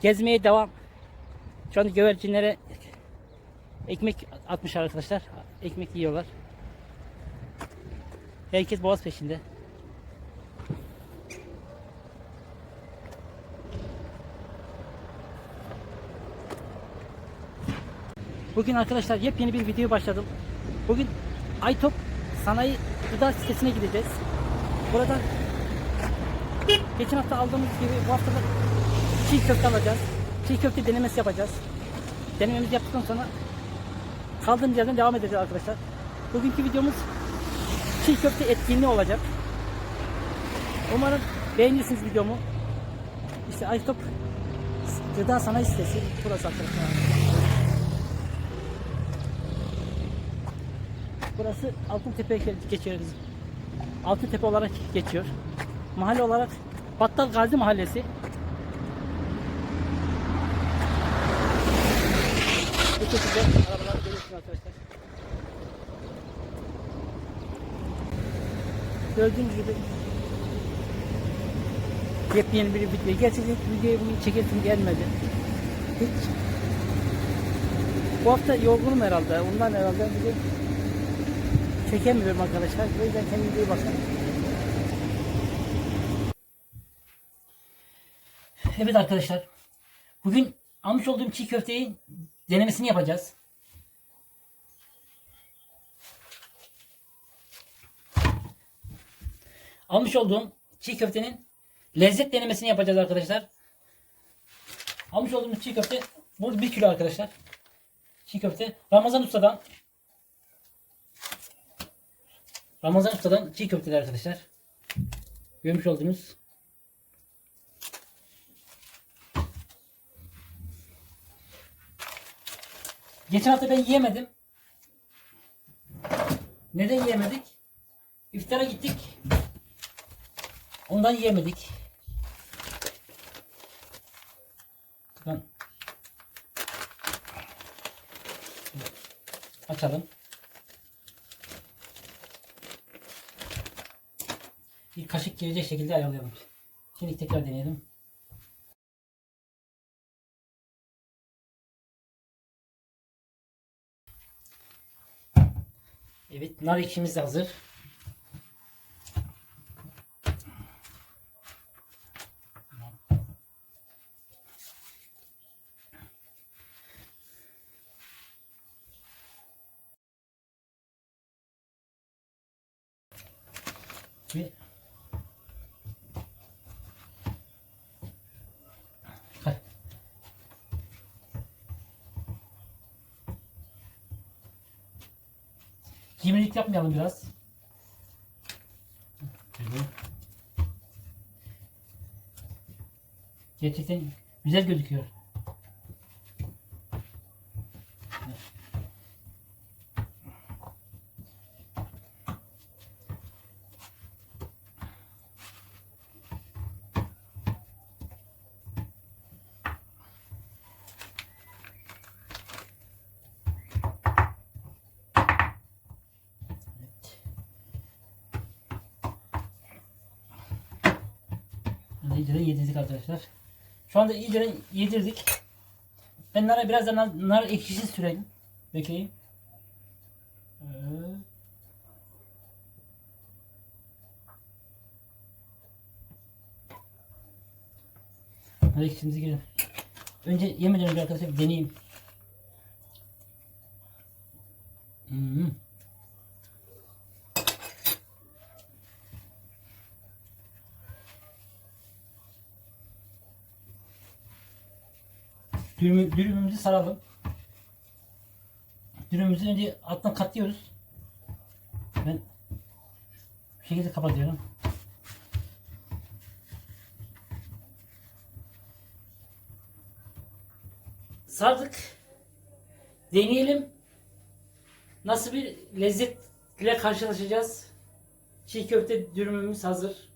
Gezmeye devam. Şu anda güvercinlere ekmek atmışlar arkadaşlar. Ekmek yiyorlar. Herkes boğaz peşinde. Bugün arkadaşlar yepyeni bir video başladım. Bugün Aytop Sanayi Gıda sitesine gideceğiz. Burada geçen hafta aldığımız gibi bu hafta da çiğ köfte alacağız. Çiğ köfte denemesi yapacağız. Denememizi yaptıktan sonra kaldığımız yerden devam edeceğiz arkadaşlar. Bugünkü videomuz çiğ köfte etkinliği olacak. Umarım beğenirsiniz videomu. İşte Aytop Gıda Sanayi Sitesi burası arkadaşlar. Burası Altıntepe geçiyor bizim. Altıntepe olarak geçiyor. Mahalle olarak Battal Gazi Mahallesi. Bu şekilde arabalar görüyorsunuz arkadaşlar. Gördüğünüz gibi yepyeni bir video. Gerçekten videoyu çekesim gelmedi. Hiç. Bu hafta yorgunum herhalde. Ondan herhalde bugün çekemiyorum arkadaşlar. O yüzden kendinize iyi bakın. Evet arkadaşlar. Bugün almış olduğum çiğ köfteyi denemesini yapacağız. Almış olduğum çiğ köftenin lezzet denemesini yapacağız arkadaşlar. Almış olduğumuz çiğ köfte bu 1 kilo arkadaşlar. Çiğ köfte Ramazan Usta'dan Ramazan Usta'dan çiğ köfteler arkadaşlar. Görmüş olduğunuz. Geçen hafta ben yiyemedim. Neden yiyemedik? İftara gittik. Ondan yiyemedik. Bakın. Açalım. bir kaşık girecek şekilde ayarlayalım. Şimdi tekrar deneyelim. Evet, nar ekşimiz hazır. Ve Cimrilik yapmayalım biraz. Şöyle. Gerçekten güzel gözüküyor. İyice yedirdik arkadaşlar. Şu anda iyice yedirdik. Ben nara biraz da nar, ekşisi sürelim. Dökeyim. Evet. Nar ekşimizi girelim. Önce yemeden önce arkadaşlar deneyeyim. Hmm. Dürümü, dürümümüzü saralım. Dürümümüzü önce alttan katlıyoruz. Ben bu şekilde kapatıyorum. Sardık. Deneyelim. Nasıl bir lezzetle karşılaşacağız. Çiğ köfte dürümümüz hazır.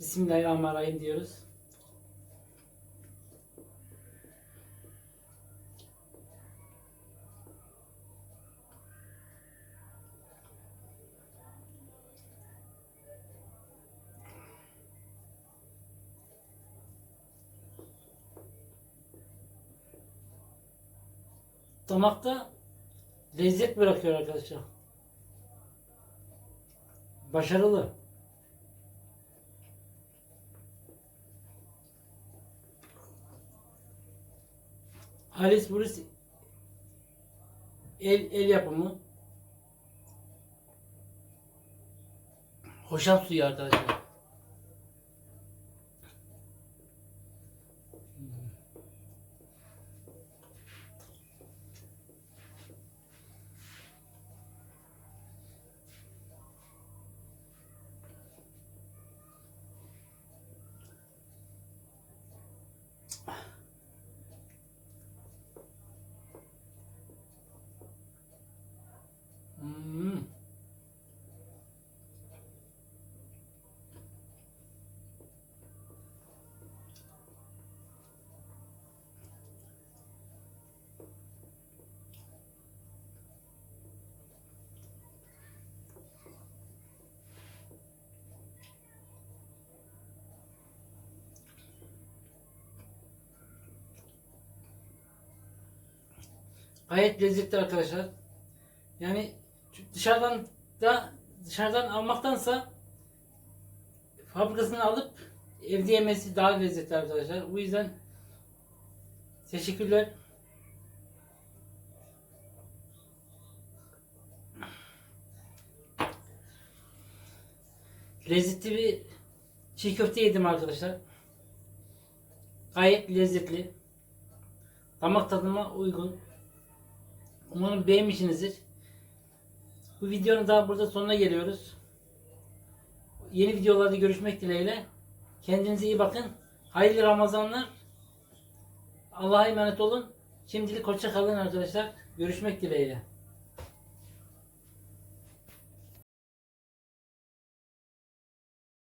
Bismillahirrahmanirrahim diyoruz. Damakta lezzet bırakıyor arkadaşlar. Başarılı. Halis Buris el, el yapımı hoşaf suyu arkadaşlar. Hmm. Gayet lezzetli arkadaşlar. Yani dışarıdan da dışarıdan almaktansa fabrikasını alıp evde yemesi daha lezzetli arkadaşlar. Bu yüzden teşekkürler. Lezzetli bir çiğ köfte yedim arkadaşlar. Gayet lezzetli. Damak tadıma uygun. Umarım beğenmişsinizdir. Bu videonun daha burada sonuna geliyoruz. Yeni videolarda görüşmek dileğiyle. Kendinize iyi bakın. Hayırlı Ramazanlar. Allah'a emanet olun. Şimdilik hoşça kalın arkadaşlar. Görüşmek dileğiyle.